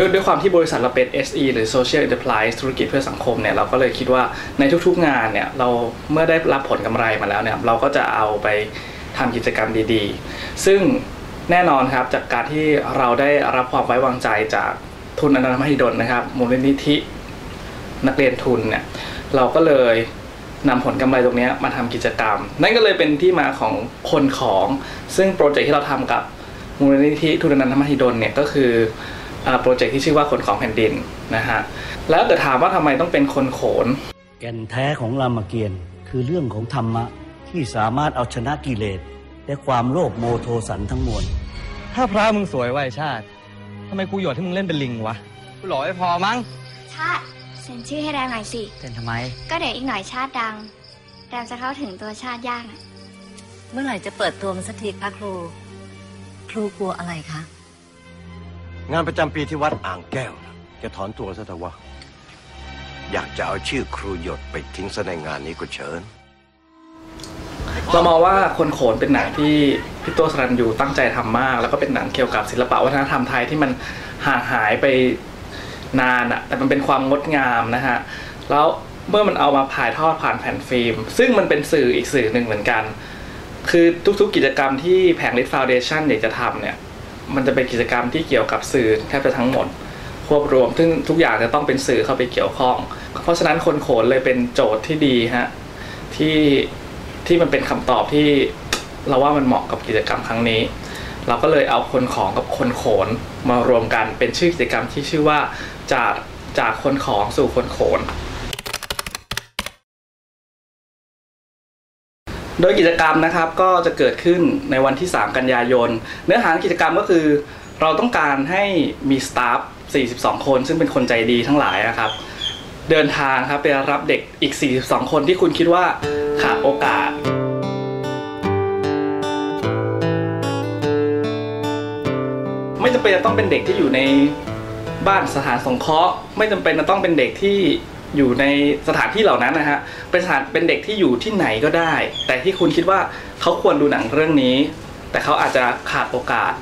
ด้วยด้วยความที่บริษัทเราเป็น SE หรือ Social Enterprise ธุรกิจเพื่อสังคมเนี่ยเราก็เลยคิดว่าในทุกๆงานเนี่ยเราเมื่อได้รับผลกำไรมาแล้วเนี่ยเราก็จะเอาไปทำกิจกรรมดีๆ ซึ่งแน่นอนครับจากการที่เราได้รับความไว้วางใจจากทุนอนันตมหิดลนะครับ มูลนิธินักเรียนทุนเนี่ยเราก็เลยนำผลกำไรตรงนี้มาทำกิจกรรม นั่นก็เลยเป็นที่มาของคนของ ซึ่งโปรเจกต์ที่เราทำกับมูลนิธิทุนอนันตมหิดลเนี่ยก็คือ โปรเจกต์ที่ชื่อว่าคนของแผ่นดินนะฮะแล้วแต่ถามว่าทำไมต้องเป็นคนโขน แก่นแท้ของรามเกียรติ์คือเรื่องของธรรมะที่สามารถเอาชนะกิเลสและความโลภโมโทสันทั้งมวลถ้าพระมึงสวยไวะไอ้ชาติทำไมกูหยดให้มึงเล่นเป็นลิงวะกูหล่อไม่พอมั้งชาติเซ็นชื่อให้แรมหน่อยสิเป็นทำไม ก็เดี๋ยวอีกหน่อยชาติดังแรมจะเข้าถึงตัวชาติยากอะเมื่อไหร่จะเปิดตัวมันสักทีคะครู ครูกลัวอะไรคะ งานประจำปีที่วัดอ่างแก้วนะจะถอนตัวซะเถอะวะ อยากจะเอาชื่อครูหยดไปทิ้งซะในงานนี้ก็เชิญ เรามองว่าคนโขนเป็นหนังที่พี่ตัวสรันยูตั้งใจทำมาก แล้วก็เป็นหนังเกี่ยวกับศิลปะวัฒนธรรมไทยที่มันห่างหายไปนานอะแต่มันเป็นความงดงามนะฮะ แล้วเมื่อมันเอามาถ่ายทอดผ่านแผ่นฟิล์ม ซึ่งมันเป็นสื่ออีกสื่อหนึ่งเหมือนกัน คือทุกๆกิจกรรมที่แผงลิทฟาวเดชันอยากจะทำเนี่ย มันจะเป็นกิจกรรมที่เกี่ยวกับสื่อแทบจะทั้งหมดควบรวม ซึ่งทุกอย่างจะต้องเป็นสื่อเข้าไปเกี่ยวข้อง เพราะฉะนั้นคนโขนเลยเป็นโจทย์ที่ดีฮะที่ที่มันเป็นคำตอบที่เราว่ามันเหมาะกับกิจกรรมครั้งนี้ เราก็เลยเอาคนของกับคนโขนมารวมกันเป็นชื่อกิจกรรมที่ชื่อว่าจากจากคนของสู่คนโขน โดยกิจกรรมนะครับก็จะเกิดขึ้นในวันที่ 3 กันยายน เนื้อหากิจกรรมก็คือ เราต้องการให้มีสตาฟ 42 คน ซึ่งเป็นคนใจดีทั้งหลายนะครับ เดินทางครับไปรับเด็กอีก 42 คนที่คุณคิดว่าขาดโอกาสไม่จำเป็นจะต้องเป็นเด็กที่อยู่ในบ้านสถานสงเคราะห์ ไม่จำเป็นจะต้องเป็นเด็กที่ อยู่ในสถานที่เหล่านั้นนะฮะเป็นสถานเป็นเด็กที่อยู่ที่ไหนก็ได้ แต่ที่คุณคิดว่าเขาควรดูหนังเรื่องนี้ แต่เขาอาจจะขาดโอกาส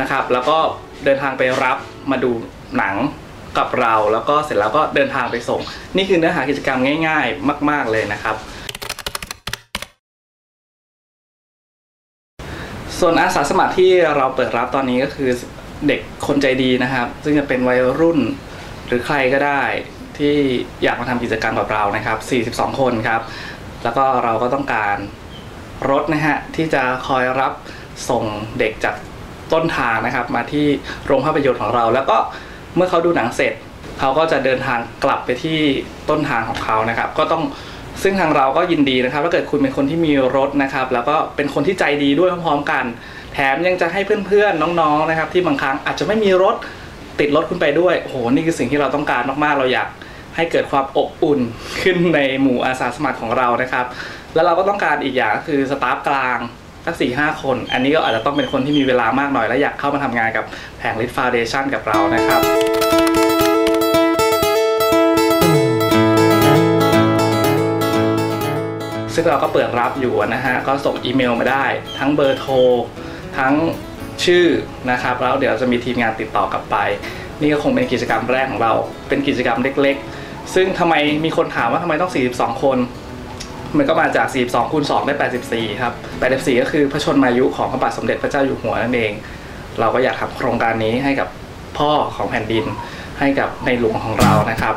นะครับ แล้วก็เดินทางไปรับมาดูหนังกับเรา แล้วก็เสร็จแล้วก็เดินทางไปส่ง นี่คือเนื้อหากิจกรรมง่าย ๆ มาก ๆเลยนะครับ ส่วนอาสาสมัครที่เราเปิดรับตอนนี้ก็คือเด็กคนใจดีนะครับ ซึ่งจะเป็นวัยรุ่นหรือใครก็ได้ ที่อยากมาทำกิจกรรมกับเรานะครับ 42 คนครับ แล้วก็เราก็ต้องการรถนะฮะที่จะคอยรับส่งเด็กจากต้นทางนะครับ มาที่โรงภาพยนตร์ของเรา แล้วก็เมื่อเขาดูหนังเสร็จ เขาก็จะเดินทางกลับไปที่ต้นทางของเขานะครับ ก็ต้องซึ่งทางเราก็ยินดีนะครับถ้าเกิดคุณเป็นคนที่มีรถนะครับ แล้วก็เป็นคนที่ใจดีด้วยพร้อมๆกัน แถมยังจะให้เพื่อนๆน้องๆนะครับ ที่บางครั้งอาจจะไม่มีรถติดรถคุณไปด้วยโอ้โหนี่คือสิ่งที่เราต้องการมากๆ เราอยาก ให้เกิดความอบอุ่นขึ้นในหมู่อาสาสมัครของเรานะครับ แล้วเราก็ต้องการอีกอย่างก็คือสตาฟกลางสักสี่ห้าคน อันนี้ก็อาจจะต้องเป็นคนที่มีเวลามากหน่อยและอยากเข้ามาทำงานกับแผงลิทฟาวเดชันกับเรานะครับซึ่งเราก็เปิดรับอยู่นะฮะ ก็ส่งอีเมลมาได้ ทั้งเบอร์โทร ทั้งชื่อนะครับ แล้วเดี๋ยวจะมีทีมงานติดต่อกลับไป นี่ก็คงเป็นกิจกรรมแรกของเรา เป็นกิจกรรมเล็ก ๆ ซึ่งทำไมมีคนถามว่าทำไมต้อง 42 คน มันก็มาจาก 42คูณ2ได้ 84 ครับ 84 ก็คือพระชนมายุของพระบาทสมเด็จพระเจ้าอยู่หัวนั่นเอง เราก็อยากทำโครงการนี้ให้กับพ่อของแผ่นดิน ให้กับในหลวงของเรานะครับ